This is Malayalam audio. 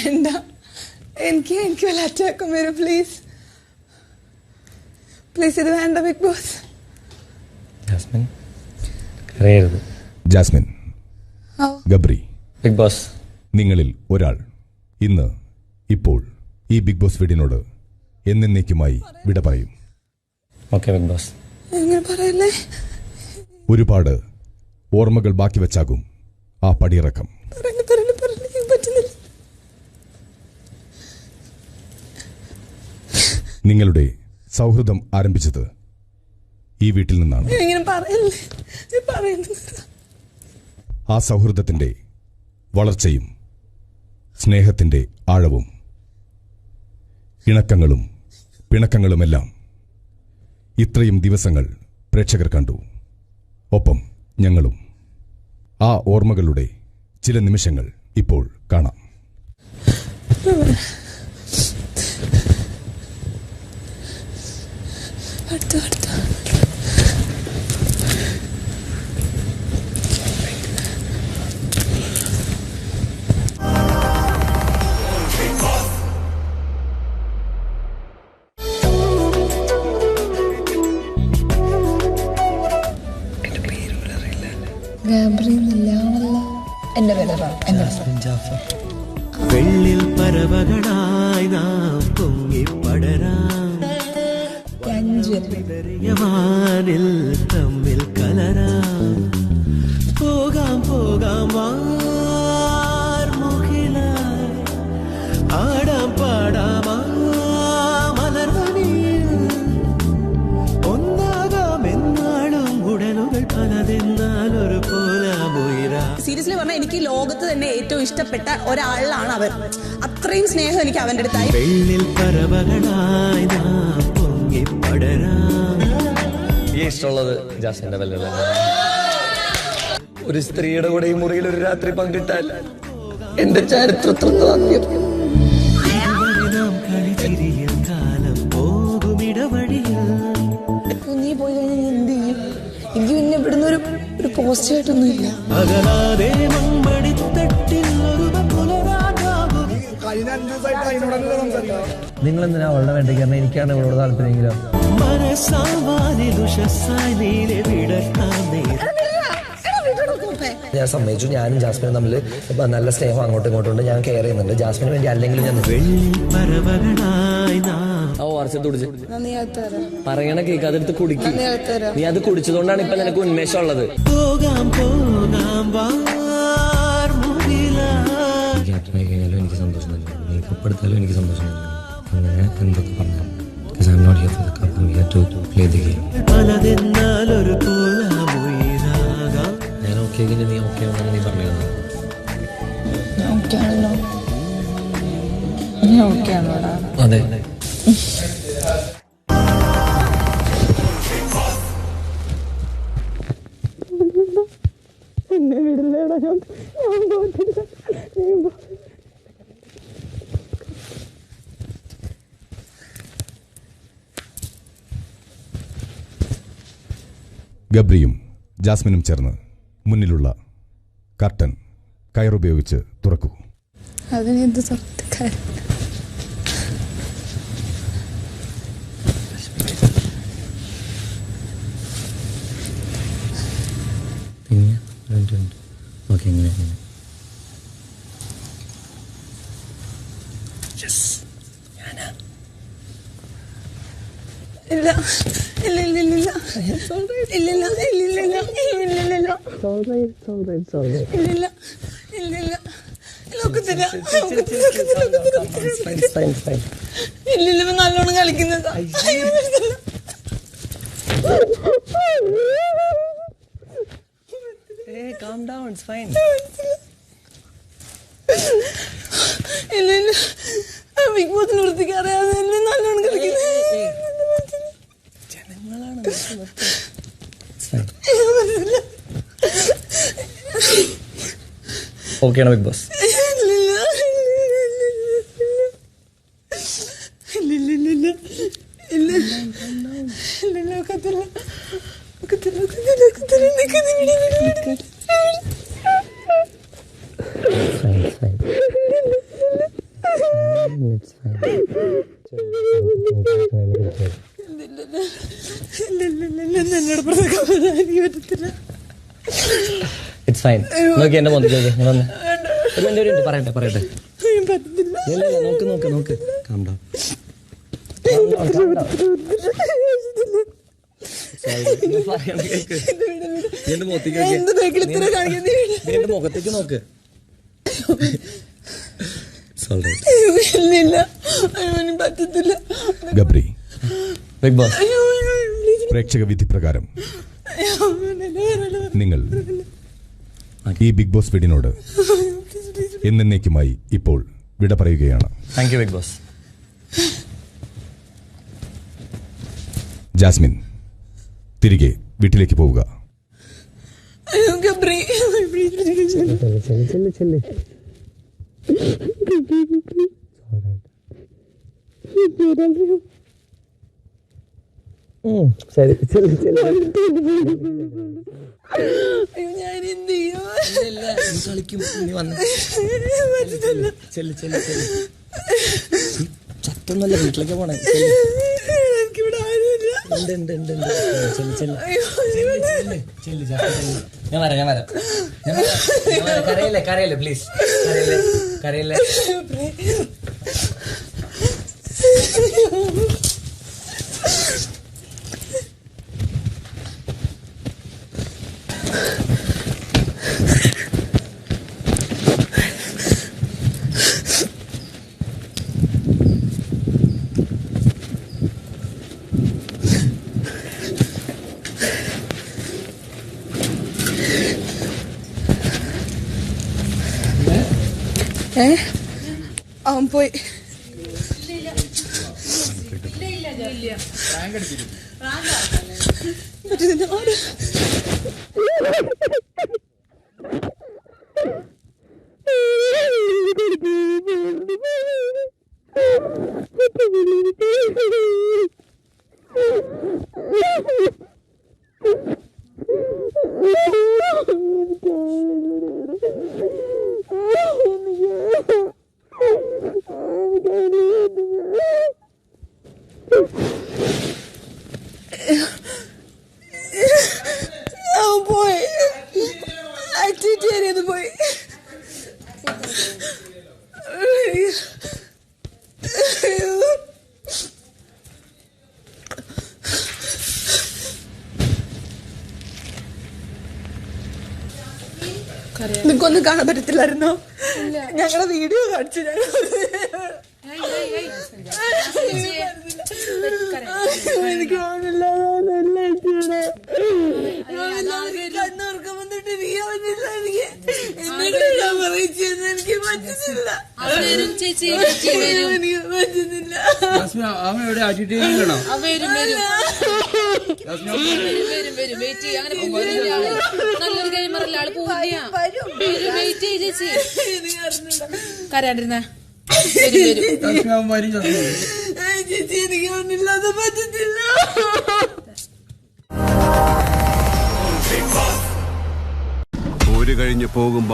വേണ്ട. എനിക്ക് എനിക്ക് വല്ല അറ്റാക്കും വരും പ്ലീസ് പ്ലീസ് ഇത് വേണ്ട ബിഗ് ബോസ് ജാസ്മിൻ കരയരുത്. ജാസ്മിൻ ഗബ്രി ബിഗ് ബോസ് നിങ്ങളിൽ ഒരാൾ ഇന്ന് ഇപ്പോൾ ഈ ബിഗ് ബോസ് വീടിനോട് എന്നേക്കുമായി വിട പറയും. ഓക്കെ ബിഗ് ബോസ് പറയല്ലേ? ഒരുപാട് ഓർമ്മകൾ ബാക്കി വെച്ചാകും ആ പടിയിറക്കം പറഞ്ഞു പറഞ്ഞു പറഞ്ഞു എനിക്ക് പറ്റുന്നില്ല നിങ്ങളുടെ സൗഹൃദം ആരംഭിച്ചത് ഈ വീട്ടിൽ നിന്നാണ്. ആ സൗഹൃദത്തിന്റെ വളർച്ചയും സ്നേഹത്തിന്റെ ആഴവും ഇണക്കങ്ങളും പിണക്കങ്ങളുമെല്ലാം ഇത്രയും ദിവസങ്ങൾ പ്രേക്ഷകർ കണ്ടു. ഒപ്പം ഞങ്ങളും ആ ഓർമ്മകളുടെ ചില നിമിഷങ്ങൾ ഇപ്പോൾ കാണാം. അടുത്ത അടുത്ത എന്റെ പേര് വെള്ളിൽ പരവകളായി നാം പൊങ്ങിപ്പടരാം. യവാനിൽ തമ്മിൽ കലരാം. പോകാം പോകാം വാർമുകിലായി ആടാം പാടാം ആ മലർവനിയിൽ ഒന്നാകാം എന്നാളും ഉടലുകൾ പലതെന്നാൽ ഒരു പോലാമുയരാ സീരിയസ്ലി പറഞ്ഞാൽ എനിക്ക് ലോകത്ത് തന്നെ ഏറ്റവും ഇഷ്ടപ്പെട്ട ഒരാളാണ് അവൻ. അത്രയും സ്നേഹം എനിക്ക് അവന്റെ അടുത്തായി. ഈ ഇഷ്ടമുള്ളത് ജാസിന്റെ പല്ലുള്ള ഒരു സ്ത്രീയുടെ കൂടെ ഈ മുറിയിൽ ഒരു രാത്രി പങ്കിട്ടാൽ എന്റെ ചരിത്രത്തിൽ നാം പോയി കഴിഞ്ഞാൽ എന്ത് ചെയ്യും? എനിക്ക് പിന്നെ ഇവിടുന്ന് ഒരു ഒരു ഇല്ല പുലരാകാകും നിങ്ങൾ എന്തിനാ അവളുടെ വേണ്ടി കാരണം എനിക്കാണ് ഇവളോട് താല്പര്യമെങ്കിലോ? ഞാൻ സമ്മതിച്ചു. ഞാനും ജാസ്മിനും തമ്മിൽ ഇപ്പൊ നല്ല സ്നേഹം അങ്ങോട്ടും ഇങ്ങോട്ടും ഉണ്ട്. ഞാൻ കെയർ ചെയ്യുന്നുണ്ട്. ജാസ്മിന് വേണ്ടി അല്ലെങ്കിലും ഞാൻ നാം. നീ പറയണ കേക്ക് അതെടുത്ത് കുടിക്കും. നീ അത് കുടിച്ചതുകൊണ്ടാണ് ഇപ്പൊ നിനക്ക് ഉന്മേഷം ഉള്ളത് പോകാം പോകാം എനിക്ക് സന്തോഷം എടുത്താലും എനിക്ക് സന്തോഷം അങ്ങനെ എന്തൊക്കെ പറഞ്ഞാലും Not here for the cup, I'm here to play the game. പലതെന്നാൽ ഒരു പോലാമുയരാകാം ഞാൻ ഓക്കെ കഴിഞ്ഞാൽ നീ ഓക്കെ ആണെന്നാണ് നീ പറഞ്ഞിരുന്നത് ഓക്കെ ആണല്ലോ. ഞാൻ ഓക്കെ ആണോടാ അതെ. ഗബ്രിയും ജാസ്മിനും ചേർന്ന് മുന്നിലുള്ള കർട്ടൻ കയറുപയോഗിച്ച് തുറക്കൂ. അതിന് എന്ത് തുറക്കാരം പിന്നെ രണ്ട് മിനിറ്റ് ഓക്കെ എങ്ങനെ ഇല്ല ഇല്ല ഇല്ല ഇല്ല. ഇല്ല ഇല്ല ഇല്ല ഇല്ല ഇല്ല ഇല്ല ഇല്ല. ഇല്ല ഇല്ല ഇല്ലില്ല നല്ലോണം കളിക്കുന്നതാ. അയ്യോ, നിർത്തല്ല. ഇല്ല ഇല്ല. ബിഗ് ബോസിന് വൃത്തിക്ക് അറിയാതെ എന്നെ നല്ലോണം കളിക്കുന്നത് ഓക്കെയാണ് Bigg Boss It's fine. It's ഇല്ലില്ല എനിക്ക് പറ്റത്തില്ല ഇറ്റ്സ് ഫൈൻ നോക്കി എന്റെ മുഖത്ത് നോക്കി ഇങ്ങനെ വന്ന്. ഒരു മിനിറ്റ് ഒരു മിനിറ്റ് പറയട്ടെ ഇല്ല ഇല്ല നോക്ക് നോക്ക് നോക്ക്. കാം ഡൗൺ മുഖത്തേക്ക് നോക്ക്. ഗബ്രി. ബിഗ് ബോസ് പ്രേക്ഷക വിധി പ്രകാരം. നിങ്ങൾ ഈ ബിഗ് ബോസ് വീടിനോട് എന്നേക്കുമായി ഇപ്പോൾ വിട പറയുകയാണ്. Thank you Big Boss Jasmine തിരികെ വീട്ടിലേക്ക് പോവുക. അയ്യോ, ശരി ഞാൻ എന്ത് ചെയ്യും? കളിക്കും. നീ വന്ന്. ചെല്ല് ചെല്ല് ചെല്ല്. ചത്തൊന്നല്ല വീട്ടിലേക്ക് പോണേ. ഉണ്ട് ഉണ്ട് ഉണ്ട് ഉണ്ട്. ചെല്ല് ചെല്ല്. അയ്യോ, ചെല്ല് ചെല്ല്. ഞാൻ വരാം ഞാൻ വരാം. ഞാൻ വരാം. കരയല്ലേ കരയല്ലേ പ്ലീസ് കരയില്ലേ കരയല്ലേ. ഏ? അവൻ പോയി. പറ്റുന്നില്ല. ആര്? അവൻ പോയി ആക്ടിവിറ്റി ഏരിയത് പോയി നിങ്ങൾക്കൊന്നും കാണാൻ പറ്റത്തില്ലായിരുന്നോ? ഞങ്ങളെ വീഡിയോ കാണിച്ചു ഞങ്ങൾ എനിക്ക് തോന്നില്ല കണ്ണോർക്കം വന്നിട്ട് നീ അവനില്ല എനിക്ക്. എന്നോട് ഞാൻ പറയിച്ചെന്ന് എനിക്ക് പറ്റുന്നില്ല. എനിക്ക് പറ്റുന്നില്ല. എവിടെ? ആറ്റിട്ട് ആ, വരും വരും വെയിറ്റ് ചെയ്യ. അങ്ങനെ പോകുന്നില്ല ആൾ നല്ലൊരു ഗെയിമറല്ല ആൾ പോവില്ല വരും. വെയിറ്റ് ചെയ്യ ചേച്ചി. കരാണ്ടിരുന്ന വരും വരും. ചേച്ചി എനിക്ക് ഒന്നില്ലാതെ പറ്റത്തില്ല. പോര് കഴിഞ്ഞ് പോകുമ്പോൾ